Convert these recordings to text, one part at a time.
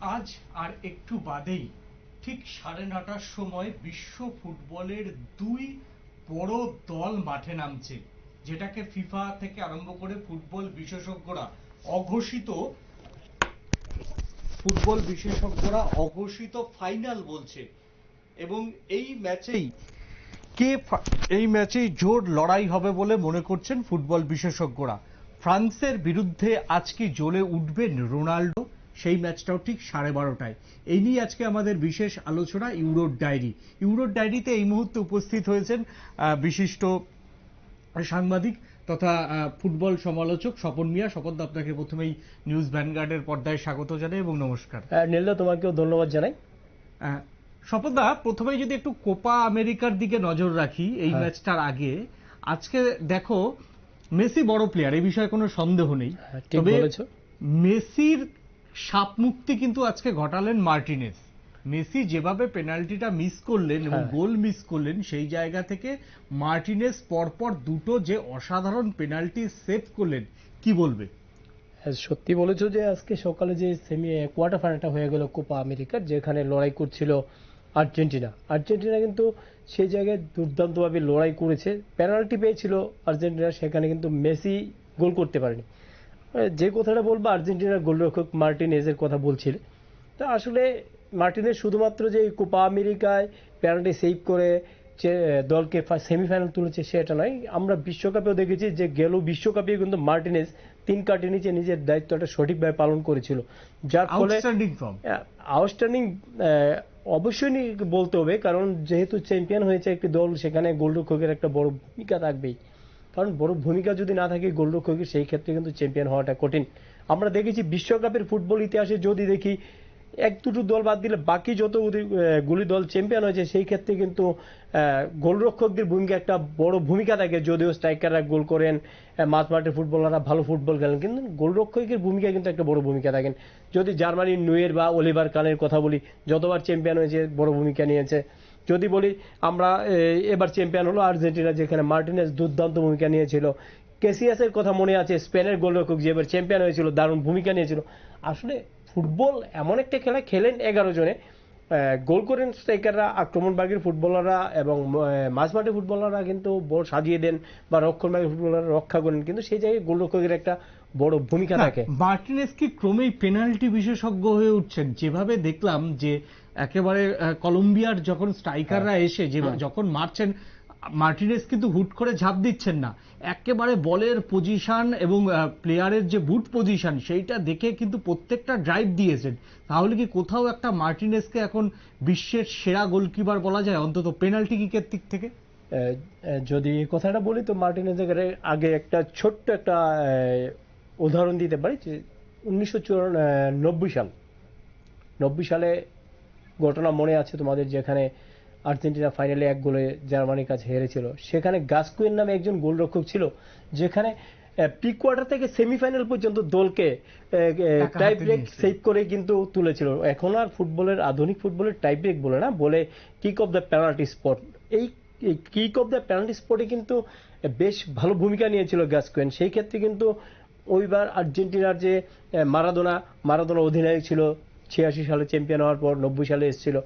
আজ আর একটু বাদেই ঠিক সাড়ে নটার সময় বিশ্ব ফুটবলের দুই বড় দল মাঠে নামছে, যেটাকে ফিফা থেকে আরম্ভ করে ফুটবল বিশেষজ্ঞরা অঘোষিত, ফুটবল বিশেষজ্ঞরা অঘোষিত ফাইনাল বলছে। এবং এই ম্যাচেই কে এই ম্যাচেই জোর লড়াই হবে বলে মনে করছেন ফুটবল বিশেষজ্ঞরা। ফ্রান্সের বিরুদ্ধে আজকে জ্বলে উঠবেন রোনাল্ডো? সেই ম্যাচটাও ঠিক সাড়ে বারোটায়। এই নিয়ে আজকে আমাদের বিশেষ আলোচনা ইউরোর ডায়েরি। ইউরোর ডায়েরিতে এই মুহূর্তে উপস্থিত হয়েছেন বিশিষ্ট সাংবাদিক তথা ফুটবল সমালোচক স্বপন মিয়া। স্বপন আপনাকে প্রথমেই নিউজ ভ্যানগার্ডের পর্দায় স্বাগত জানাই এবং নমস্কার। হ্যাঁ, নীলদা তোমাকেও ধন্যবাদ জানাই। স্বপনদা প্রথমেই যদি একটু কোপা আমেরিকার দিকে নজর রাখি এই হ্যাঁ। ম্যাচটার আগে আজকে দেখো মেসি বড় প্লেয়ার এই বিষয়ে কোনো সন্দেহ নেই। হ্যাঁ, তবে বলেছ। মেসির সাপ মুক্তি কিন্তু আজকে ঘটালেন মার্টিনেজ মেসি যেভাবে পেনাল্টিটা মিস করলেন এবং হ্যাঁ। গোল মিস করলেন সেই জায়গা থেকে মার্টিনেজ পরপর দুটো যে অসাধারণ পেনাল্টি সেভ করলেন কি বলবে? হ্যাঁ, সত্যি বলেছ যে আজকে সকালে যে সেমি কোয়ার্টার ফাইনালটা হয়ে গেল কোপা আমেরিকার যেখানে লড়াই করছিল আর্জেন্টিনা। আর্জেন্টিনা কিন্তু সেই জায়গায় দুর্দান্তভাবে লড়াই করেছে। পেনাল্টি পেয়েছিল আর্জেন্টিনা সেখানে কিন্তু মেসি গোল করতে পারেনি। যে কথাটা বলব আর্জেন্টিনার গোলরক্ষক মার্টিনেজের কথা বলছিল। তা আসলে মার্টিনেজ শুধুমাত্র যে কোপা আমেরিকায় পেনাল্টি সেভ করে যে দলকে সেমিফাইনাল তুলেছে সেটা নয়। আমরা বিশ্বকাপেও দেখেছি যে গেল বিশ্বকাপে কিন্তু মার্টিনেজ তিন কাটে নিচে নিজের দায়িত্বটা সঠিকভাবে পালন করেছিল। যার ফলে আউটস্ট্যান্ডিং অবশ্যই বলতে হবে কারণ যেহেতু চ্যাম্পিয়ন হয়েছে একটি দল সেখানে গোলরক্ষকের একটা বড় ভূমিকা থাকবেই। কারণ বড় ভূমিকা যদি না থাকে গোলরক্ষকের সেই ক্ষেত্রে কিন্তু চ্যাম্পিয়ন হওয়াটা কঠিন। আমরা দেখেছি বিশ্বকাপের ফুটবল ইতিহাসে যদি দেখি, এক দুটো দল বাদ দিলে বাকি যত গুলি দল চ্যাম্পিয়ন হয়েছে, সেই ক্ষেত্রে কিন্তু গোলরক্ষকদের ভূমিকা একটা বড় ভূমিকা থাকে। যদিও স্ট্রাইকাররা গোল করেন মাঝ মাঠের ফুটবলাররা ভালো ফুটবল খেলেন, কিন্তু গোলরক্ষকের ভূমিকা কিন্তু একটা বড় ভূমিকা থাকেন। যদি জার্মানির নুয়ের বা অলিভার কানের কথা বলি, যতবার চ্যাম্পিয়ন হয়েছে, বড় ভূমিকা নিয়েছে। যদি বলি আমরা এবার চ্যাম্পিয়ন হলো আর্জেন্টিনা যেখানে মার্টিনেস দুর্দান্ত ভূমিকা নিয়েছিল। কেসিয়াসের কথা মনে আছে স্পেনের গোলরক্ষক যে এবার চ্যাম্পিয়ন হয়েছিল দারুণ ভূমিকা নিয়েছিল। আসলে ফুটবল এমন একটা খেলা খেলেন এগারো জনে। গোল করেন স্ট্রাইকাররা আক্রমণভাগের ফুটবলাররা এবং মাঝমাঠে ফুটবলাররা কিন্তু বল সাজিয়ে দেন বা রক্ষণভাগের ফুটবলাররা রক্ষা করেন কিন্তু সেই জায়গায় গোলরক্ষকের একটা বড় ভূমিকা থাকে। মার্টিনেস কি ক্রমেই পেনাল্টি বিশেষজ্ঞ হয়ে উঠছেন? যেভাবে দেখলাম যে একেবারে কলম্বিয়ার যখন স্ট্রাইকাররা এসে যে হ্যাঁ। যখন মারছেন মার্টিনেস কিন্তু হুট করে ঝাঁপ দিচ্ছেন না। একেবারে বলের পজিশন এবং প্লেয়ারের যে বুট পজিশন সেইটা দেখে কিন্তু প্রত্যেকটা ড্রাইভ দিয়েছেন। তাহলে কি কোথাও একটা মার্টিনেসকে এখন বিশ্বের সেরা গোলকিপার বলা যায়? অন্তত পেনাল্টি কিকের দিক থেকে? যদি কথাটা বলি তো মার্টিনেজের আগে একটা ছোট্ট একটা উদাহরণ দিতে পারি যে উনিশশো নব্বই সাল। নব্বই সালে ঘটনা মনে আছে তোমাদের যেখানে আর্জেন্টিনা ফাইনালে এক গোলে জার্মানির কাছে হেরেছিল? সেখানে গাস্কুয়েন নামে একজন গোলরক্ষক ছিল যেখানে প্রি কোয়ার্টার থেকে সেমিফাইনাল পর্যন্ত দলকে টাই ব্রেক সেভ করে কিন্তু তুলেছিল। এখন আর ফুটবলের আধুনিক ফুটবলের টাই ব্রেক বলে না বলে kick off the penalty spot এই কিক অফ দ্য পেনাল্টি স্পটে কিন্তু বেশ ভালো ভূমিকা নিয়েছিল গাস্কুয়েন সেই ক্ষেত্রে কিন্তু ওইবার আর্জেন্টিনার যে মারাদোনা মারাদোনা অধিনায়ক ছিল ছিয়াশি সালে চ্যাম্পিয়ন হওয়ার পর নব্বই সালে এসেছিল।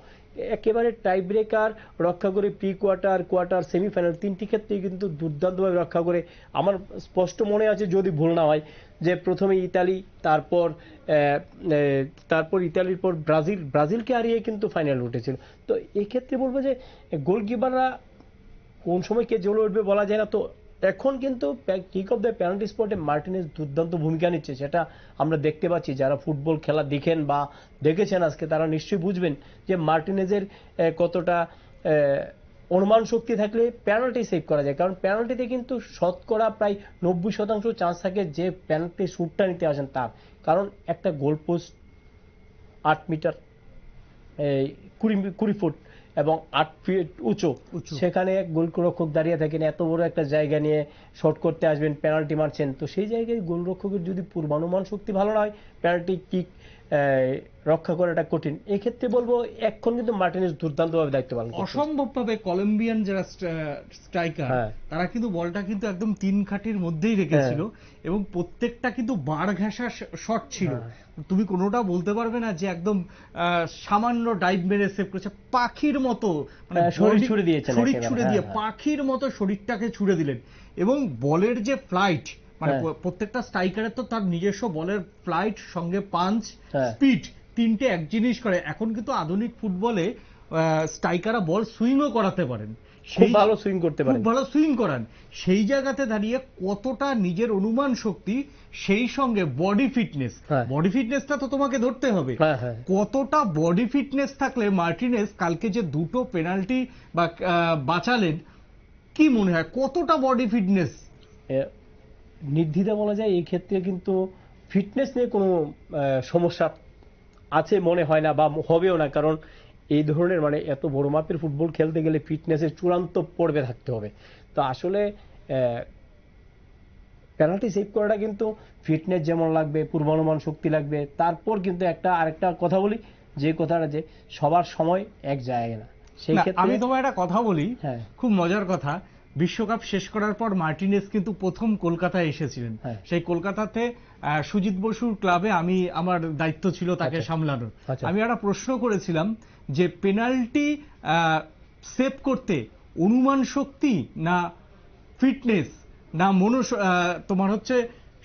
একেবারে টাই ব্রেকার রক্ষা করে প্রি কোয়ার্টার কোয়ার্টার সেমিফাইনাল তিনটি ক্ষেত্রেই কিন্তু দুর্দান্তভাবে রক্ষা করে। আমার স্পষ্ট মনে আছে, যদি ভুল না হয়, যে প্রথমে ইতালি, তারপর তারপর ইতালির পর ব্রাজিল, ব্রাজিলকে হারিয়ে কিন্তু ফাইনাল উঠেছিল। তো এক্ষেত্রে বলব যে, গোলকিপাররা কোন সময় কে জ্বলে উঠবে বলা যায় না। তো এখন কিন্তু কিক অফ দ্য পেনাল্টি স্পটে মার্টিনেজ দুর্দান্ত ভূমিকা নিচ্ছে, সেটা আমরা দেখতে পাচ্ছি। যারা ফুটবল খেলা দেখেন বা দেখেছেন আজকে, তারা নিশ্চয়ই বুঝবেন যে মার্টিনেজের কতটা অনুমান শক্তি থাকলে পেনাল্টি সেভ করা যায়। কারণ পেনাল্টিতে কিন্তু শতকরা প্রায় নব্বই শতাংশ চান্স থাকে যে পেনাল্টি শ্যুটটা নিতে আসেন তার। কারণ একটা গোল পোস্ট আট মিটার কুড়ি কুড়ি ফুট এবং আট ফিট উঁচু উঁচু। সেখানে এক গোলরক্ষক দাঁড়িয়ে থাকেন এত বড় একটা জায়গা নিয়ে শট করতে আসবেন পেনাল্টি মারছেন তো সেই জায়গায় গোলরক্ষকের যদি পূর্বানুমান শক্তি ভালো না হয় পেনাল্টি কিক রক্ষা করাটা কঠিন এক্ষেত্রে বলব এখন কিন্তু মার্টিনেজ দুর্দান্তভাবে দায়িত্ব পালন অসম্ভবভাবে কলম্বিয়ান যারা স্ট্রাইকার হ্যাঁ। তারা কিন্তু বলটা কিন্তু একদম তিন খাটির মধ্যেই রেখেছিল এবং প্রত্যেকটা কিন্তু বার ঘেঁষা শট ছিল হ্যাঁ। তুমি কোনোটা বলতে পারবে না যে একদম আহ, সামান্য ডাইভ মেরে সেভ করেছে পাখির মতো মানে হ্যাঁ, শরীর ছুড়ে দিয়েছেন শরীর ছুড়ে হ্যাঁ, দিয়ে হ্যাঁ। পাখির মতো শরীরটাকে ছুড়ে দিলেন এবং বলের যে ফ্লাইট মানে হ্যাঁ। প্রত্যেকটা স্ট্রাইকারের তো তার নিজস্ব বলের ফ্লাইট সঙ্গে পাঞ্চ হ্যাঁ। স্পিড তিনটে এক জিনিস করে। এখন কিন্তু আধুনিক ফুটবলে স্ট্রাইকাররা বল সুইংও করাতে পারেন। খুব ভালো সুইং করতে খুব ভালো সুইং করান। সেই জায়গাতে দাঁড়িয়ে কতটা নিজের অনুমান শক্তি সেই সঙ্গে বডি ফিটনেস। বডি ফিটনেসটা তো তোমাকে ধরতে হবে। হ্যাঁ কতটা বডি ফিটনেস থাকলে মার্টিনেস কালকে যে দুটো পেনাল্টি বা বাঁচালেন কি মনে হয়? কতটা বডি ফিটনেস নির্দ্বিধা বলা যায় এই ক্ষেত্রে কিন্তু ফিটনেস নিয়ে কোনো সমস্যা আছে মনে হয় না বা হবেও না। কারণ এই ধরনের মানে এত বড় মাপের ফুটবল খেলতে গেলে ফিটনেসের চূড়ান্ত পর্বে থাকতে হবে। তো আসলে পেনাল্টি সেভ করাটা কিন্তু ফিটনেস যেমন লাগবে পূর্বানুমান শক্তি লাগবে তারপর কিন্তু একটা আরেকটা কথা বলি যে কথাটা যে সবার সময় এক জায়গায় না। সেই ক্ষেত্রে আমি তোমায় একটা কথা বলি হ্যাঁ। খুব মজার কথা। বিশ্বকাপ শেষ করার পর মার্টিনেস কিন্তু প্রথম কলকাতায় এসেছিলেন হ্যাঁ। সেই কলকাতাতে আহ, সুজিত বসুর ক্লাবে আমি আমার দায়িত্ব ছিল তাকে আচ্ছা। সামলানোর আচ্ছা। আমি একটা প্রশ্ন করেছিলাম যে পেনাল্টি সেভ করতে অনুমান শক্তি না ফিটনেস না মনো তোমার হচ্ছে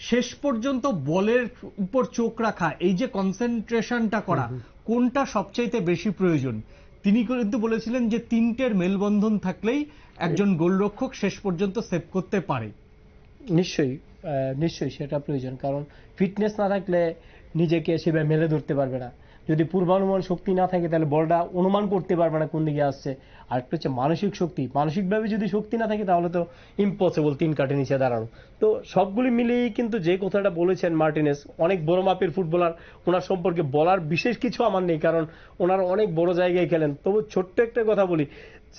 শেষ পর্যন্ত বলের উপর চোখ রাখা এই যে কনসেন্ট্রেশনটা করা কোনটা সবচাইতে বেশি প্রয়োজন তিনি কিন্তু বলেছিলেন যে তিনটের মেলবন্ধন থাকলেই একজন গোলরক্ষক শেষ পর্যন্ত সেভ করতে পারে। নিশ্চয়ই নিশ্চয়ই সেটা প্রয়োজন, কারণ ফিটনেস না থাকলে নিজেকে সেভাবে মেলে ধরতে পারবে না। যদি পূর্বানুমান শক্তি না থাকে, তাহলে বলটা অনুমান করতে পারবে না কোন দিকে আসছে। আর একটা হচ্ছে মানসিক শক্তি। মানসিকভাবে যদি শক্তি না থাকে, তাহলে তো ইম্পসিবল তিন কাটে নিচে দাঁড়ানো। তো সবগুলি মিলিয়েই কিন্তু যে কথাটা বলেছেন মার্টিনেস, অনেক বড় মাপের ফুটবলার, ওনার সম্পর্কে বলার বিশেষ কিছু আমার নেই, কারণ ওনার অনেক বড় জায়গায় খেলেন। তবু ছোট্ট একটা কথা বলি,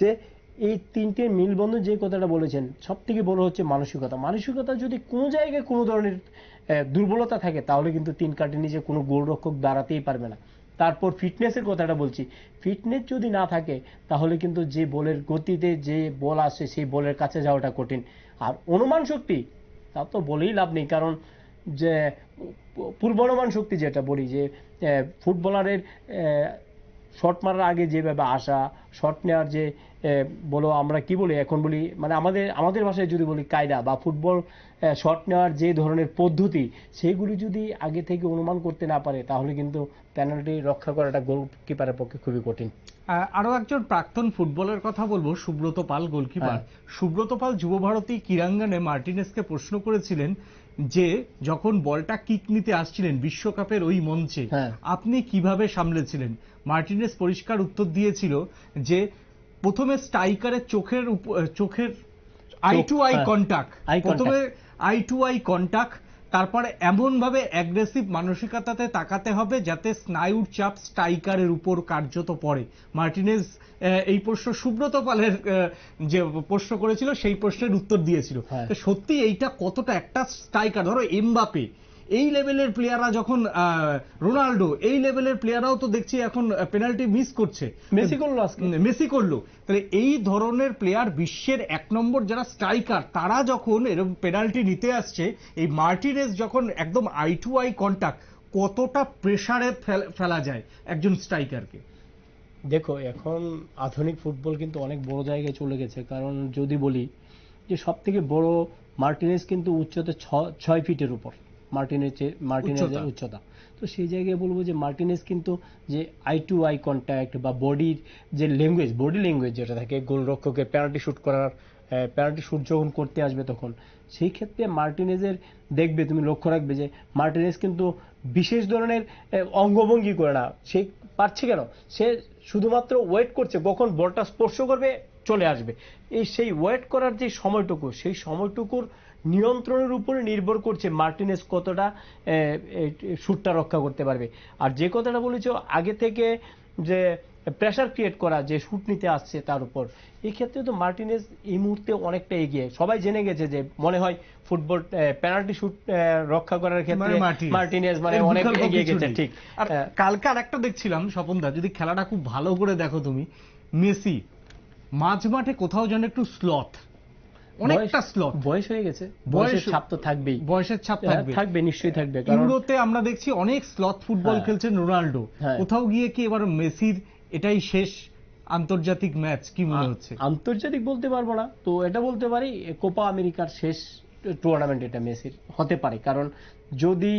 যে এই তিনটে মিলবন্ধন যে কথাটা বলেছেন সব থেকে বড় হচ্ছে মানসিকতা। মানসিকতা যদি কোনো জায়গায় কোনো ধরনের দুর্বলতা থাকে, তাহলে কিন্তু তিন কাটের নিচে কোনো গোলরক্ষক দাঁড়াতেই পারবে না। তারপর ফিটনেসের কথাটা বলছি। ফিটনেস যদি না থাকে, তাহলে কিন্তু যে বলের গতিতে যে বল আসে, সেই বলের কাছে যাওয়াটা কঠিন। আর অনুমান শক্তি, তা তো বলেই লাভ নেই। কারণ যে পূর্বানুমান শক্তি যেটা বলি, যে ফুটবলারের শট মারার আগে যেভাবে আসা, শট নেওয়ার যে বলো আমরা কি বলি এখন বলি মানে আমাদের আমাদের ভাষায় যদি বলি কায়দা বা ফুটবল শট নেওয়ার যে ধরনের পদ্ধতি সেগুলি যদি আগে থেকে অনুমান করতে না পারে তাহলে কিন্তু পেনাল্টি রক্ষা করাটা গোলকিপারের পক্ষে খুবই কঠিন আরও একজন প্রাক্তন ফুটবলের কথা বলব সুব্রত পাল গোলকিপার হ্যাঁ। সুব্রত পাল যুব ভারতী ক্রীড়াঙ্গনে মার্টিনেসকে প্রশ্ন করেছিলেন যে যখন বলটা কিক নিতে আসছিলেন বিশ্বকাপের ওই মঞ্চে হ্যাঁ। আপনি কীভাবে সামলেছিলেন মার্টিনেস পরিষ্কার উত্তর দিয়েছিল যে প্রথমে স্ট্রাইকারের চোখের চোখের আই টু আই। কন্টাক্ট প্রথমে আই টু আই কন্টাক্ট তারপরে এমন ভাবে অ্যাগ্রেসিভ মানসিকতাতে তাকাতে হবে যাতে স্নায়ুর চাপ স্ট্রাইকারের উপর কার্যত পড়ে মার্টিনেজ এই প্রশ্ন সুব্রত পালের যে প্রশ্ন করেছিল সেই প্রশ্নের উত্তর দিয়েছিল হ্যাঁ। তো সত্যি এইটা কতটা একটা স্ট্রাইকার ধরো এমবাপে এই লেভেলের প্লেয়াররা যখন রোনাল্ডো এই লেভেলের প্লেয়াররাও তো দেখছি এখন পেনাল্টি মিস করছে। মেসি করল মেসি করল। তাহলে এই ধরনের প্লেয়ার বিশ্বের এক নম্বর যারা স্ট্রাইকার তারা যখন এরকম পেনাল্টি নিতে আসছে এই মার্টিনেস যখন একদম আই টু আই কন্টাক্ট কতটা প্রেসারে ফেলা যায় একজন স্ট্রাইকারকে দেখো এখন আধুনিক ফুটবল কিন্তু অনেক বড় জায়গায় চলে গেছে। কারণ যদি বলি যে সব থেকে বড় মার্টিনেস কিন্তু উচ্চতা ছ- ছয় ফিটের উপর। মার্টিনেজের মার্টিনেজের উচ্চতা। তো সেই জায়গায় বলব যে মার্টিনেজ কিন্তু যে আই টু আই কন্ট্যাক্ট বা বডির যে ল্যাঙ্গুয়েজ বডি ল্যাঙ্গুয়েজ যেটা থাকে গোলরক্ষকের পেনাল্টি শুট করার পেনাল্টি শুট যখন করতে আসবে তখন সেই ক্ষেত্রে মার্টিনেজের দেখবে তুমি লক্ষ্য রাখবে যে মার্টিনেজ কিন্তু বিশেষ ধরনের অঙ্গভঙ্গি করে না। সে পারছে কেন? সে শুধুমাত্র ওয়েট করছে কখন বলটা স্পর্শ করবে চলে আসবে। এই সেই ওয়েট করার যে সময়টুকু সেই সময়টুকুর নিয়ন্ত্রণের উপরে নির্ভর করছে মার্টিনেজ কতটা শুটটা রক্ষা করতে পারবে আর যে কথাটা বলেছ আগে থেকে যে প্রেশার ক্রিয়েট করা যে শুট নিতে আসছে তার উপর এই ক্ষেত্রে তো মার্টিনেজ এই মুহূর্তে অনেকটা এগিয়ে সবাই জেনে গেছে যে মনে হয় ফুটবল পেনাল্টি শুট রক্ষা করার ক্ষেত্রে মানে মার্টিনেজ। মার্টিনেজ মানে অনেক এগিয়ে গেছে। ঠিক আর কালকে আরেকটা দেখছিলাম স্বপনদা যদি খেলাটা খুব ভালো করে দেখো তুমি মেসি মাঝ মাঠে কোথাও যেন একটু স্লথ অনেকটা স্লথ বয়স হয়ে গেছে। বয়সের ছাপ তো থাকবেই। বয়সের ছাপ থাকবে। থাকবে নিশ্চয়ই থাকবে ইউরোতে আমরা দেখছি অনেক ফুটবল হ্যাঁ। খেলছেন রোনাল্ডো। হ্যাঁ। কোথাও গিয়ে কি এবার মেসির এটাই শেষ আন্তর্জাতিক ম্যাচ কি মনে হচ্ছে? আন্তর্জাতিক বলতে পারব না। তো এটা বলতে পারি কোপা আমেরিকার শেষ টুর্নামেন্ট এটা মেসির। হতে পারে কারণ যদি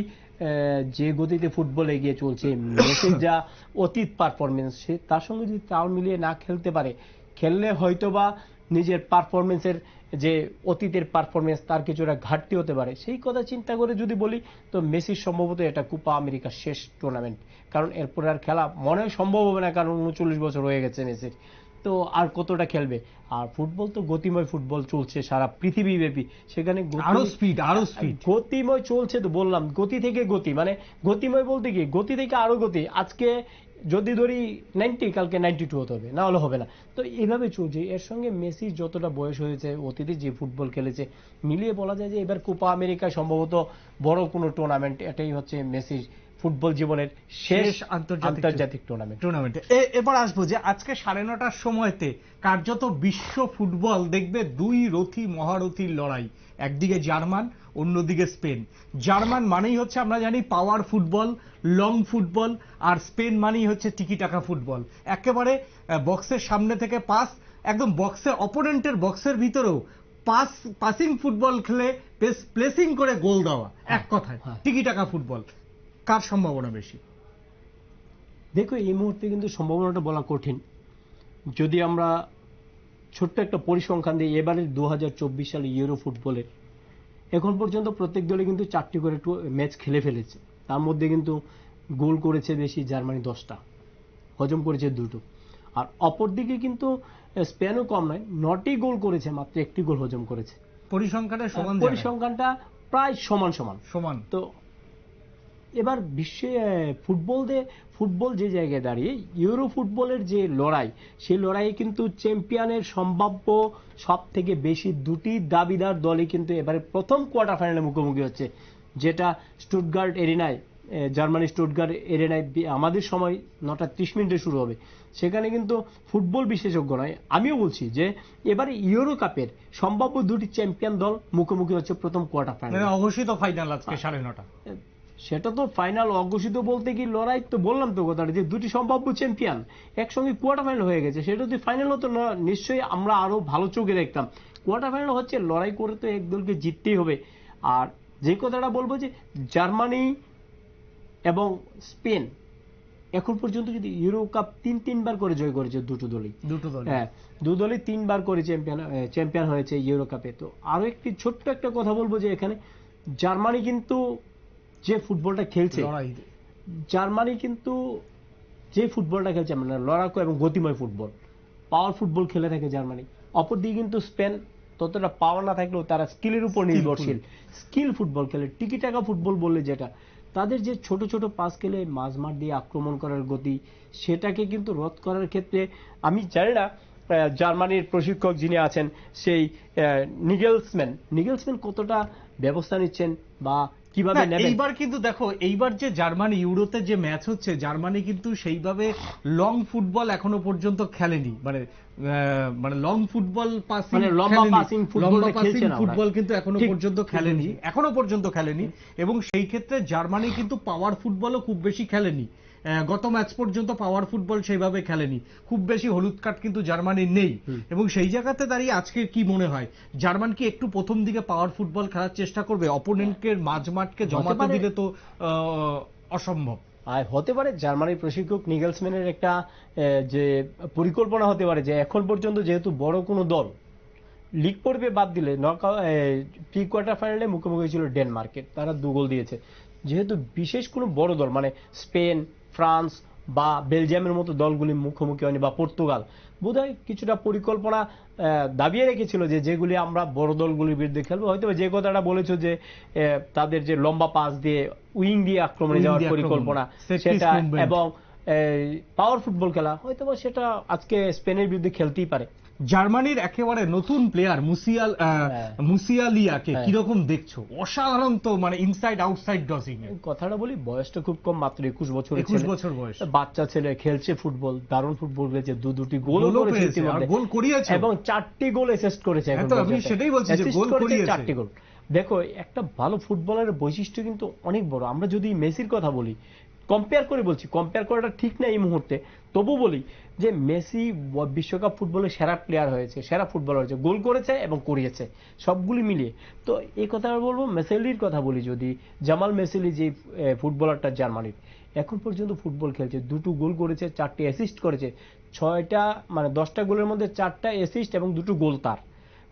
যে গতিতে ফুটবল এগিয়ে চলছে মেসির যা অতীত পারফরমেন্স সে তার সঙ্গে যদি তাল মিলিয়ে না খেলতে পারে খেললে হয়তোবা নিজের পারফরমেন্সের যে অতীতের পারফরমেন্স তার কিছুটা ঘাটতি হতে পারে। সেই কথা চিন্তা করে যদি বলি তো মেসির সম্ভবত এটা কোপা আমেরিকার শেষ টুর্নামেন্ট কারণ এরপরে আর খেলা মনে হয় সম্ভব হবে না কারণ উনচল্লিশ বছর হয়ে গেছে মেসির। তো আর কতটা খেলবে? আর ফুটবল তো গতিময় ফুটবল চলছে সারা পৃথিবী ব্যাপী সেখানে আরও স্পিড আরও স্পিড গতিময় চলছে তো বললাম গতি থেকে গতি। মানে গতিময় বলতে কি? গতি থেকে আরও গতি। আজকে যদি ধরি নাইনটি কালকে নাইনটি টু হতে হবে না হলে হবে না। তো এইভাবে চলছে। এর সঙ্গে মেসি যতটা বয়স হয়েছে অতীতে যে ফুটবল খেলেছে মিলিয়ে বলা যায় যে এবার কোপা আমেরিকা সম্ভবত বড় কোনো টুর্নামেন্ট এটাই হচ্ছে মেসির ফুটবল জীবনের শেষ আন্তর্জাতিক টুর্নামেন্ট টুর্নামেন্টে এবার আসব যে আজকে সাড়ে নটার সময়তে কার্যত বিশ্ব ফুটবল দেখবে দুই রথী মহারথীর লড়াই। একদিকে জার্মান অন্যদিকে স্পেন। জার্মান মানেই হচ্ছে আমরা জানি পাওয়ার ফুটবল লং ফুটবল আর স্পেন মানেই হচ্ছে টিকি টাকা ফুটবল একেবারে বক্সের সামনে থেকে পাস একদম বক্সের অপোনেন্টের বক্সের ভিতরেও পাস পাসিং ফুটবল খেলে প্লেসিং করে গোল দেওয়া এক কথায়। হ্যাঁ। টিকি টাকা ফুটবল কার সম্ভাবনা বেশি? দেখো এই মুহূর্তে কিন্তু সম্ভাবনাটা বলা কঠিন। যদি আমরা ছোট্ট একটা পরিসংখ্যান দিই এবারে দু হাজার সালে ইউরো ফুটবলের এখন পর্যন্ত প্রত্যেক দলে কিন্তু চারটি করে ম্যাচ খেলে ফেলেছে। তার মধ্যে কিন্তু গোল করেছে বেশি জার্মানি দশটা। হজম করেছে দুটো। আর অপরদিকে কিন্তু স্পেনও কম নয় নটি গোল করেছে মাত্র একটি গোল হজম করেছে। পরিসংখ্যাটা সমান পরিসংখ্যানটা প্রায় সমান সমান। সমান। তো এবার বিশ্বে ফুটবল দিয়ে ফুটবল যে জায়গায় দাঁড়িয়ে ইউরো ফুটবলের যে লড়াই সেই লড়াইয়ে কিন্তু চ্যাম্পিয়নের সম্ভাব্য সব থেকে বেশি দুটি দাবিদার দলই কিন্তু এবারে প্রথম কোয়ার্টার ফাইনালে মুখোমুখি হচ্ছে যেটা স্টুটগার্ড এরিনায় জার্মানি স্টুটগার্ড এরিনায় আমাদের সময় নটা ত্রিশ মিনিটে শুরু হবে। সেখানে কিন্তু ফুটবল বিশেষজ্ঞ নয়। আমিও বলছি যে এবারে ইউরো কাপের সম্ভাব্য দুটি চ্যাম্পিয়ন দল মুখোমুখি হচ্ছে প্রথম কোয়ার্টার ফাইনাল। অঘোষিত ফাইনাল আজকে সাড়ে নটা। সেটা তো ফাইনাল অঘোষিত বলতে কি লড়াই তো বললাম তো কথাটা যে দুটি সম্ভাব্য চ্যাম্পিয়ন একসঙ্গে কোয়ার্টার ফাইনাল হয়ে গেছে। সেটা যদি ফাইনাল হতো না নিশ্চয়ই আমরা আরও ভালো চোখে দেখতাম। কোয়ার্টার ফাইনাল হচ্ছে লড়াই করে তো এক দলকে জিততেই হবে। আর যে কথাটা বলব যে জার্মানি এবং স্পেন এখন পর্যন্ত যদি ইউরো কাপ তিন তিনবার করে জয় করেছে দুটো দলই। দুটো দল হ্যাঁ দু দলই তিনবার করে চ্যাম্পিয়ন চ্যাম্পিয়ন হয়েছে ইউরো কাপে তো আরও একটি ছোট্ট একটা কথা বলব যে এখানে জার্মানি কিন্তু যে ফুটবলটা খেলছে জার্মানি কিন্তু যে ফুটবলটা খেলছে মানে লড়াকু এবং গতিময় ফুটবল পাওয়ার ফুটবল খেলে থাকে জার্মানি। অপরদিকে কিন্তু স্পেন ততটা পাওয়ার না থাকলেও তারা স্কিলের উপর নির্ভরশীল। স্কিল ফুটবল খেলে টিকি টাকা ফুটবল বললে যেটা তাদের যে ছোট ছোট পাস খেলে মাঝমাঠ দিয়ে আক্রমণ করার গতি সেটাকে কিন্তু রদ করার ক্ষেত্রে আমি জানি না জার্মানির প্রশিক্ষক যিনি আছেন সেই নিগেলসম্যান। নিগেলসম্যান কতটা ব্যবস্থা নিচ্ছেন বা কীভাবে নেবেন? এইবার কিন্তু দেখো এইবার যে জার্মানি ইউরোতে যে ম্যাচ হচ্ছে জার্মানি কিন্তু সেইভাবে লং ফুটবল এখনও পর্যন্ত খেলেনি। মানে আহ, মানে লং ফুটবল পাসিং মানে লম্বা পাসিং ফুটবল না ফুটবল কিন্তু এখনও পর্যন্ত খেলেনি। এখনও পর্যন্ত খেলেনি। এবং সেই ক্ষেত্রে জার্মানি কিন্তু পাওয়ার ফুটবলও খুব বেশি খেলেনি। গত ম্যাচ পর্যন্ত পাওয়ার ফুটবল সেইভাবে খেলেনি। খুব বেশি হলুদ কার্ড কিন্তু জার্মানির নেই। এবং সেই জায়গাতে দাঁড়িয়ে আজকে কি মনে হয়? জার্মান কি একটু প্রথম দিকে পাওয়ার ফুটবল খেলার চেষ্টা করবে? অপোনেন্টকে মাঝমাঠকে হতে জমাতে। দিলে তো অসম্ভব। আর হতে পারে জার্মানির প্রশিক্ষক নিগেলসম্যানের একটা যে পরিকল্পনা হতে পারে যে এখন পর্যন্ত যেহেতু বড় কোনো দল লিগ পর্বে বাদ দিলে নক প্রি কোয়ার্টার ফাইনালে মুখোমুখি ছিল ডেনমার্কের। তারা দু গোল দিয়েছে। যেহেতু বিশেষ কোনো বড় দল মানে স্পেন ফ্রান্স বা বেলজিয়ামের মতো দলগুলি মুখোমুখি হয়নি বা পর্তুগাল। বোধহয় কিছুটা পরিকল্পনা দাবিয়ে রেখেছিল যে যেগুলি আমরা বড় দলগুলির বিরুদ্ধে খেলব। হয়তো বা যে কথাটা বলেছ যে তাদের যে লম্বা পাস দিয়ে উইং দিয়ে আক্রমণে যাওয়ার পরিকল্পনা সেটা এবং পাওয়ার ফুটবল খেলা হয়তো সেটা আজকে স্পেনের বিরুদ্ধে খেলতেই পারে। জার্মানির একেবারে নতুন প্লেয়ার মুসিয়াল হ্যাঁ। মুসিয়ালিয়াকে হ্যাঁ। কীরকম দেখছ? অসাধারণ তো মানে ইনসাইড আউটসাইড ড্রসিং কথাটা বলি বয়সটা খুব কম মাত্র একুশ বছর একুশ বছর বয়স। বাচ্চা ছেলে খেলছে ফুটবল দারুণ ফুটবল খেলেছে দু দুটি গোল। গোল করিয়েছে। এবং চারটি গোল অ্যাসিস্ট করেছে আমি সেটাই বলছি যে গোল করিয়েছে। চারটি গোল। দেখো একটা ভালো ফুটবলারের বৈশিষ্ট্য কিন্তু অনেক বড়। আমরা যদি মেসির কথা বলি কম্পেয়ার করে বলছি কম্পেয়ার করাটা ঠিক না এই মুহূর্তে। তবু বলি যে মেসি বিশ্বকাপ ফুটবলের সেরা প্লেয়ার হয়েছে, সেরা ফুটবলার হয়েছে, গোল করেছে এবং করিয়েছে, সবগুলি মিলিয়ে। তো এই কথা বলব মেসেলির কথা বলি যদি, জামাল মেসেলি যে ফুটবলারটা জার্মানির, এখন পর্যন্ত ফুটবল খেলছে, দুটো গোল করেছে, চারটি অ্যাসিস্ট করেছে, ছয়টা মানে দশটা গোলের মধ্যে চারটা অ্যাসিস্ট এবং দুটো গোল তার।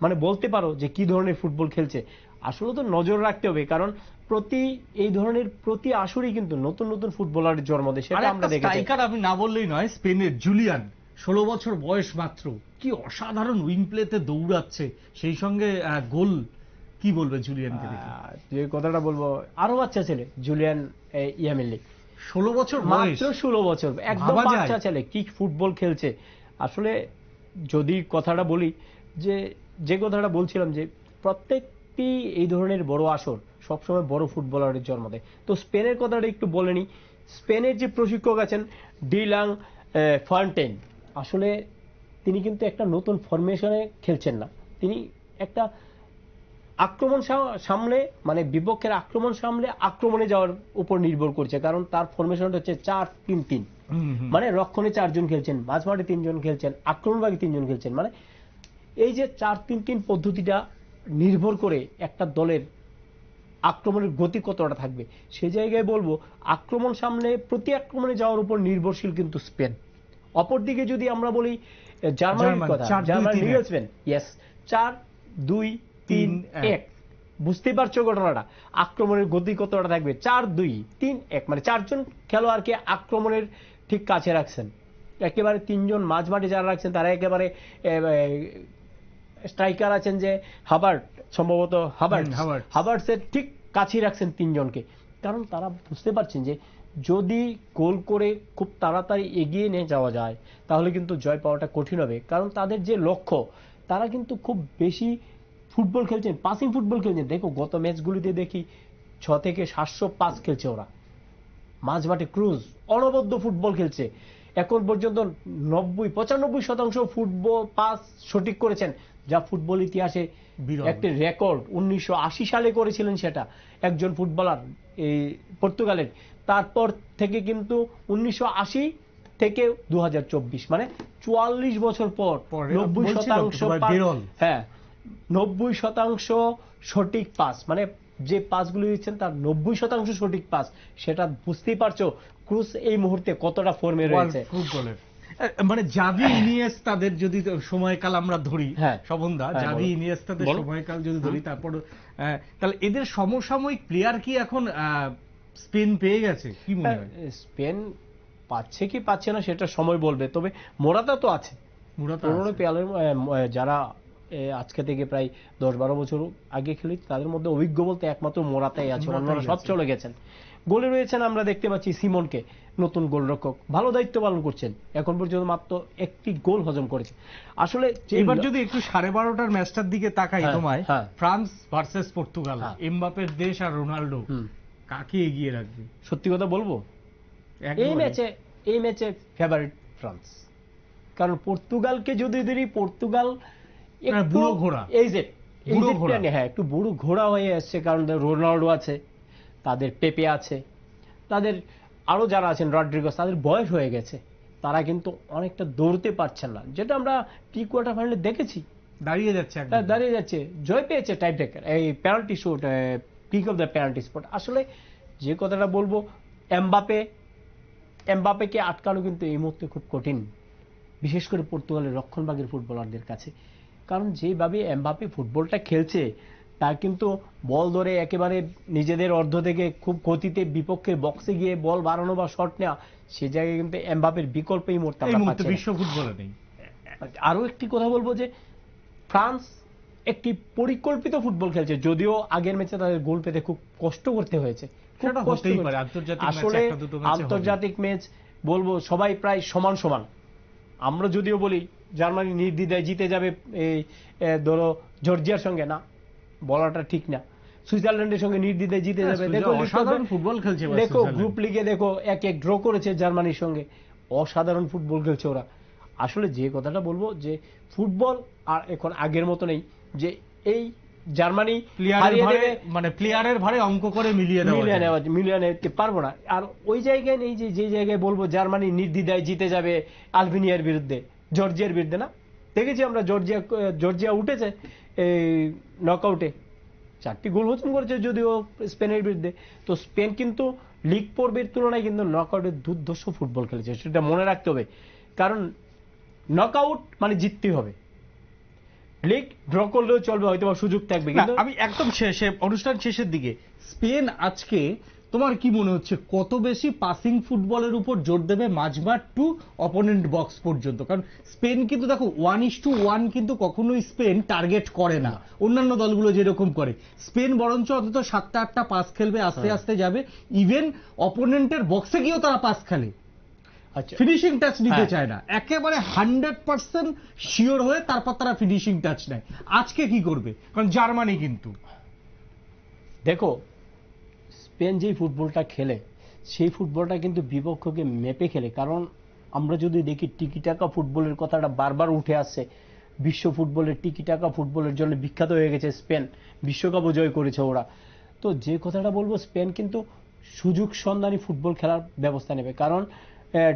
মানে বলতে পারো যে কি ধরনের ফুটবল খেলছে। আসলে তো নজর রাখতে হবে কারণ প্রতি এই ধরনের প্রতি আসরেই কিন্তু নতুন নতুন ফুটবলারের জন্ম দেয় সেটা আমরা দেখেছি। স্ট্রাইকার আমি না বললেই নয় স্পেনের জুলিয়ান ষোলো বছর বয়স মাত্র কি অসাধারণ উইং প্লেতে দৌড়াচ্ছে সেই সঙ্গে গোল কি বলবে জুলিয়ানকে যে কথাটা বলব আরও বাচ্চা ছেলে জুলিয়ান এ, ইয়ামিলি ষোলো বছর মাত্র ষোলো বছর একদম বাচ্চা ছেলে কি ফুটবল খেলছে। আসলে যদি কথাটা বলি যে যে কথাটা বলছিলাম যে প্রত্যেকটি এই ধরনের বড় আসর সবসময় বড় ফুটবলারের জন্ম দেয়। তো স্পেনের কথাটা একটু বলে নি স্পেনের যে প্রশিক্ষক আছেন ডিলাং ফান্টেন আসলে তিনি কিন্তু একটা নতুন ফরমেশনে খেলছেন না। তিনি একটা আক্রমণ সামলে মানে বিপক্ষের আক্রমণ সামলে আক্রমণে যাওয়ার উপর নির্ভর করছে। কারণ তার ফরমেশনটা হচ্ছে চার তিন তিন। মানে রক্ষণে চারজন খেলছেন মাঝমাঠে তিনজন খেলছেন আক্রমণভাগে তিনজন খেলছেন। মানে এই যে চার তিন তিন পদ্ধতিটা নির্ভর করে একটা দলের আক্রমণের গতি কতটা থাকবে। সে জায়গায় বলব আক্রমণ সামনে প্রতি আক্রমণে যাওয়ার উপর নির্ভরশীল কিন্তু স্পেন। অপরদিকে যদি আমরা বলি জার্মানির কথা। জার্মান। নিয়েছেন ইয়েস চার দুই তিন এক। বুঝতেই পারছ ঘটনাটা? আক্রমণের গতি কতটা থাকবে? চার দুই তিন এক। মানে চারজন খেলোয়াড়কে আক্রমণের ঠিক কাছে রাখছেন। একেবারে তিনজন মাঝমাঠে যারা রাখছেন তারা একেবারে স্ট্রাইকার আছেন যে হাবার্ট সম্ভবত হাবার্ট। হাবার্টসের ঠিক কাছেই রাখছেন তিনজনকে। কারণ তারা বুঝতে পারছেন যে যদি গোল করে খুব তাড়াতাড়ি এগিয়ে নিয়ে যাওয়া যায় তাহলে কিন্তু জয় পাওয়াটা কঠিন হবে। কারণ তাদের যে লক্ষ্য তারা কিন্তু খুব বেশি ফুটবল খেলছেন পাসিং ফুটবল খেলছেন। দেখো গত ম্যাচগুলিতে দেখি ছ থেকে সাতশো পাস খেলছে ওরা। মাঝমাঠে ক্রুজ অনবদ্য ফুটবল খেলছে। এখন পর্যন্ত নব্বই পঁচানব্বই শতাংশ ফুটবল পাস সঠিক করেছেন। যা ফুটবল ইতিহাসে। একটি রেকর্ড উনিশশো আশি সালে করেছিলেন সেটা একজন ফুটবলার এই পর্তুগালের তারপর থেকে কিন্তু উনিশশো আশি থেকে দু হাজার চব্বিশ মানে চুয়াল্লিশ বছর পর নব্বই শতাংশ। হ্যাঁ নব্বই শতাংশ সঠিক পাস মানে যে পাসগুলো দিচ্ছেন তার নব্বই শতাংশ সঠিক পাস সেটা বুঝতেই পারছ ক্রুজ এই মুহূর্তে কতটা ফর্মে রয়েছে মানে জাভি ইনিয়েস্তাদের যদি সময়কাল আমরা ধরি হ্যাঁ। শোভনদা হ্যাঁ, জাভি। ইনিয়েস্তাদের সময়কাল যদি ধরি তারপর তাহলে এদের সমসাময়িক প্লেয়ার কি এখন স্পেন পেয়ে গেছে? কি মনে হয় হ্যাঁ, স্পেন পাচ্ছে কি পাচ্ছে না সেটা সময় বলবে তবে মোরাতা তো আছে। পুরোনো পেয়ালের যারা আজকে থেকে প্রায় দশ বারো বছর আগে খেলি তাদের মধ্যে অভিজ্ঞ বলতে একমাত্র মোরাতাই আছে অন্যরা সব চলে গেছেন। গোলে রয়েছেন আমরা দেখতে পাচ্ছি সিমনকে। নতুন গোলরক্ষক। ভালো দায়িত্ব পালন করছেন। এখন পর্যন্ত মাত্র একটি গোল হজম করেছে। আসলে এবার যদি একটু সাড়ে বারোটার ম্যাচটার দিকে তাকাই হ্যাঁ, তোমায় হ্যাঁ। ফ্রান্স ভার্সেস পর্তুগাল হ্যাঁ। এমবাপের দেশ আর রোনাল্ডো কাকে এগিয়ে রাখবে? সত্যি কথা বলব? এই ম্যাচে এই ম্যাচে ফেভারিট ফ্রান্স। কারণ পর্তুগালকে যদি ধরি পর্তুগাল বুড়ো ঘোড়া। এই যে হ্যাঁ একটু বুড়ো ঘোড়া হয়ে আসছে কারণ রোনাল্ডো আছে তাদের পেপে আছে তাদের আরও যারা আছেন রড্রিগোস তাদের বয়স হয়ে গেছে। তারা কিন্তু অনেকটা দৌড়তে পারছেন না। যেটা আমরা প্রি কোয়ার্টার ফাইনালে দেখেছি। দাঁড়িয়ে যাচ্ছে দাঁড়িয়ে যাচ্ছে। জয় পেয়েছে টাইপ ব্রেকার এই penalty shoot kick off the penalty spot আসলে যে কথাটা বলব এমবাপে এমবাপেকে আটকানো কিন্তু এই মুহূর্তে খুব কঠিন। বিশেষ করে পর্তুগালের রক্ষণভাগের ফুটবলারদের কাছে। কারণ যেভাবে এমবাপে ফুটবলটা খেলছে তা কিন্তু বল ধরে একেবারে নিজেদের অর্ধ থেকে খুব গতিতে বিপক্ষের বক্সে গিয়ে বল বাড়ানো বা শট নেওয়া সে জায়গায় কিন্তু এমবাপের বিকল্প এই মুহূর্তে আমরা পাচ্ছি বিশ্ব ফুটবলে নেই। আরও একটি কথা বলব যে ফ্রান্স একটি পরিকল্পিত ফুটবল খেলছে যদিও আগের ম্যাচে তাদের গোল পেতে খুব কষ্ট করতে হয়েছে। আসলে। আন্তর্জাতিক ম্যাচ বলব সবাই প্রায় সমান সমান। আমরা যদিও বলি জার্মানি নির্দ্বিধায় জিতে যাবে এই ধরো জর্জিয়ার সঙ্গে না? বলাটা ঠিক না। সুইজারল্যান্ডের সঙ্গে নির্দ্বিধায় জিতে হ্যাঁ, যাবে। দেখো অসাধারণ ফুটবল খেলছে দেখো গ্রুপ লিগে দেখো এক এক ড্র করেছে জার্মানির সঙ্গে। অসাধারণ ফুটবল খেলছে ওরা। আসলে যে কথাটা বলব যে ফুটবল আর এখন আগের মতো নেই যে এই জার্মানি মানে প্লেয়ারের ভারে অঙ্ক করে মিলিয়ে মিলিয়ে। নেওয়া মিলিয়ে নিতে পারব না। আর ওই জায়গায় নেই যে যে জায়গায় বলব জার্মানি নির্দ্বিধায় জিতে যাবে আলবেনিয়ার বিরুদ্ধে জর্জিয়ার বিরুদ্ধে না? দেখেছি আমরা জর্জিয়া জর্জিয়া উঠেছে এই নকআউটে চারটি গোল হজম করেছে যদিও স্পেনের বিরুদ্ধে। তো স্পেন কিন্তু লিগ পর্বের তুলনায় কিন্তু নকআউটে দুর্ধর্ষ ফুটবল খেলেছে সেটা মনে রাখতে হবে। কারণ নকআউট মানে জিততেই হবে। লিগ ড্র করলেও চলবে হয়তো বা সুযোগ থাকবে কিন্তু আমি একদম শেষে অনুষ্ঠান শেষের দিকে। স্পেন আজকে তোমার কি মনে হচ্ছে কত বেশি পাসিং ফুটবলের উপর জোর দেবে মাঝমাঠ টু অপোনেন্ট বক্স পর্যন্ত? কারণ স্পেন কিন্তু দেখো ওয়ান ইস টু ওয়ান কিন্তু কখনোই স্পেন টার্গেট করে না। অন্যান্য দলগুলো যেরকম করে। স্পেন বরঞ্চ অন্তত সাতটা আটটা পাস খেলবে আস্তে হ্যাঁ। আস্তে যাবে। ইভেন অপোনেন্টের বক্সে গিয়েও তারা পাস খেলে। আচ্ছা। ফিনিশিং টাচ নিতে হ্যাঁ। চায় না। একেবারে হান্ড্রেড পার্সেন্ট শিওর হয়ে তারপর তারা ফিনিশিং টাচ নেয়। আজকে কি করবে? কারণ জার্মানি কিন্তু। দেখো স্পেন যেই ফুটবলটা খেলে সেই ফুটবলটা কিন্তু বিপক্ষকে মেপে খেলে। কারণ আমরা যদি দেখি টিকি টাকা ফুটবলের কথাটা বারবার উঠে আসছে বিশ্ব ফুটবলের টিকি টাকা ফুটবলের জন্য বিখ্যাত হয়ে গেছে স্পেন বিশ্বকাপও জয় করেছে ওরা। তো যে কথাটা বলব স্পেন কিন্তু সুযোগ সন্ধানী ফুটবল খেলার ব্যবস্থা নেবে। কারণ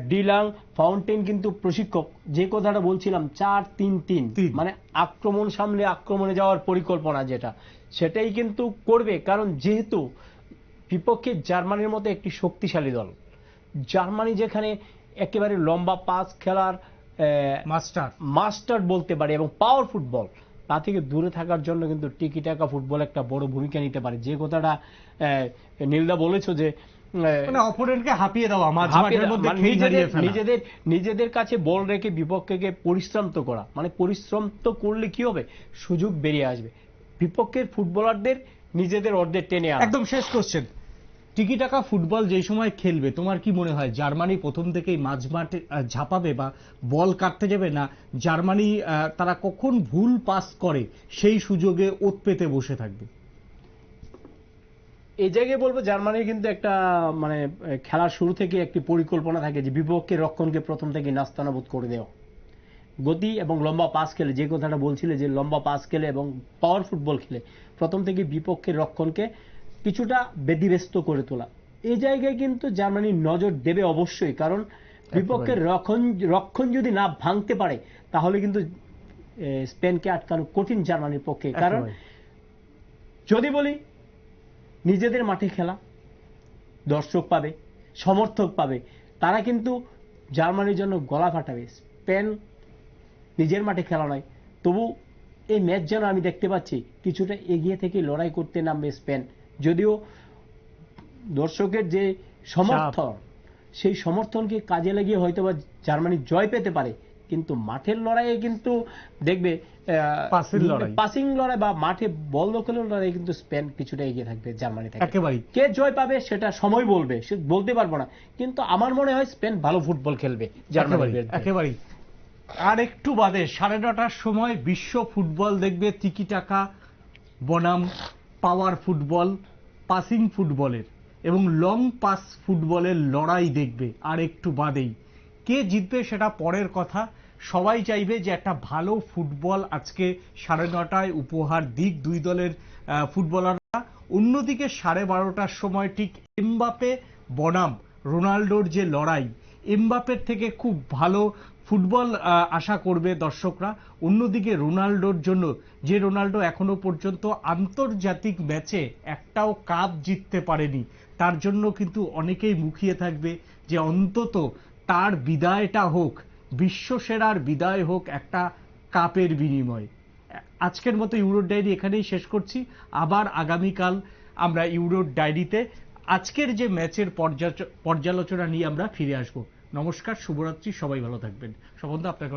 ডিলাং ফাউন্টেন কিন্তু প্রশিক্ষক। যে কথাটা বলছিলাম চার তিন তিন। তিন। মানে আক্রমণ সামলে আক্রমণে যাওয়ার পরিকল্পনা যেটা সেটাই কিন্তু করবে। কারণ যেহেতু বিপক্ষে জার্মানির মতো একটি শক্তিশালী দল। জার্মানি যেখানে একেবারে লম্বা পাস খেলার মাস্টার। মাস্টার বলতে পারে এবং পাওয়ার ফুটবল তা থেকে দূরে থাকার জন্য কিন্তু টিকি টাকা ফুটবল একটা বড় ভূমিকা নিতে পারে। যে কথাটা আহ, নীলদা বলেছ যে মানে হাঁপিয়ে দেওয়া মানে নিজেদের নিজেদের নিজেদের কাছে বল রেখে বিপক্ষকে পরিশ্রম তো করা মানে পরিশ্রম তো করলে কি হবে? সুযোগ বেরিয়ে আসবে। বিপক্ষের ফুটবলারদের নিজেদের অর্ধেক টেনে আনা। একদম শেষ কোশ্চেন টিকি টাকা ফুটবল যেই সময় খেলবে তোমার কি মনে হয় জার্মানি প্রথম থেকেই মাঝ মাঠে ঝাঁপাবে বা বল কাটতে যাবে না জার্মানি তারা কখন ভুল পাস করে সেই সুযোগে ওত পেতে বসে থাকবে? এই জায়গায় বলব জার্মানির কিন্তু একটা মানে খেলার শুরু থেকে একটি পরিকল্পনা থাকে যে বিপক্ষের রক্ষণকে প্রথম থেকে নাস্তানাবোধ করে দেওয়া। গতি এবং লম্বা পাস খেলে যে কথাটা বলছিলে যে লম্বা পাস খেলে এবং পাওয়ার ফুটবল খেলে প্রথম থেকে বিপক্ষের রক্ষণকে কিছুটা ব্যতিব্যস্ত করে তোলা। এই জায়গায় কিন্তু জার্মানি নজর দেবে অবশ্যই কারণ বিপক্ষের রক্ষণ রক্ষণ যদি না ভাঙতে পারে তাহলে কিন্তু স্পেনকে আটকানো কঠিন জার্মানির পক্ষে। কারণ যদি বলি নিজেদের মাঠে খেলা দর্শক পাবে সমর্থক পাবে তারা কিন্তু জার্মানির জন্য গলা ফাটাবে। স্পেন নিজের মাঠে খেলা নয় তবু এই ম্যাচ যেন আমি দেখতে পাচ্ছি কিছুটা এগিয়ে থেকে লড়াই করতে নামবে স্পেন। যদিও দর্শকের যে সমর্থন সেই সমর্থনকে কাজে লাগিয়ে হয়তোবা জার্মানি জয় পেতে পারে কিন্তু মাঠের লড়াইয়ে কিন্তু দেখবে পাসিং লড়াই। বা মাঠে বল দখলের লড়াই কিন্তু স্পেন কিছুটা এগিয়ে থাকবে জার্মানি থেকে। কে জয় পাবে সেটা সময় বলবে সে বলতে পারব না কিন্তু আমার মনে হয় স্পেন ভালো ফুটবল খেলবে বিরুদ্ধে। একেবারেই। আর একটু বাদে, সাড়ে নটার সময় বিশ্ব ফুটবল দেখবে তিকি টাকা, বনাম, পাওয়ার ফুটবল, পাসিং ফুটবলের এবং লং পাস ফুটবলের লড়াই দেখবে, আর একটু বাদেই। কে জিতবে সেটা পরের কথা। সবাই চাইবে যে একটা ভালো ফুটবল আজকে সাড়ে নটায় উপহার দিক দুই দলের ফুটবলাররা। অন্যদিকে সাড়ে বারোটার সময় ঠিক এমবাপে বনাম, রোনাল্ডোর যে লড়াই এমবাপের থেকে খুব ভালো ফুটবল আশা করবে দর্শকরা। অন্যদিকে রোনাল্ডোর জন্য, যে রোনাল্ডো এখনও পর্যন্ত আন্তর্জাতিক ম্যাচে একটাও কাপ জিততে পারেনি, তার জন্য কিন্তু অনেকেই মুখিয়ে থাকবে যে অন্তত তার বিদায়টা হোক, বিশ্বসেরার বিদায় হোক একটা কাপের বিনিময়ে। আজকের মতো ইউরোর ডায়েরি এখানেই শেষ করছি। আবার আগামীকাল আমরা ইউরোর ডায়েরিতে আজকের যে ম্যাচের পর্যালোচনা নিয়ে আমরা ফিরে আসব। নমস্কার শুভরাত্রি সবাই ভালো থাকবেন। সম্বন্ধে আপনার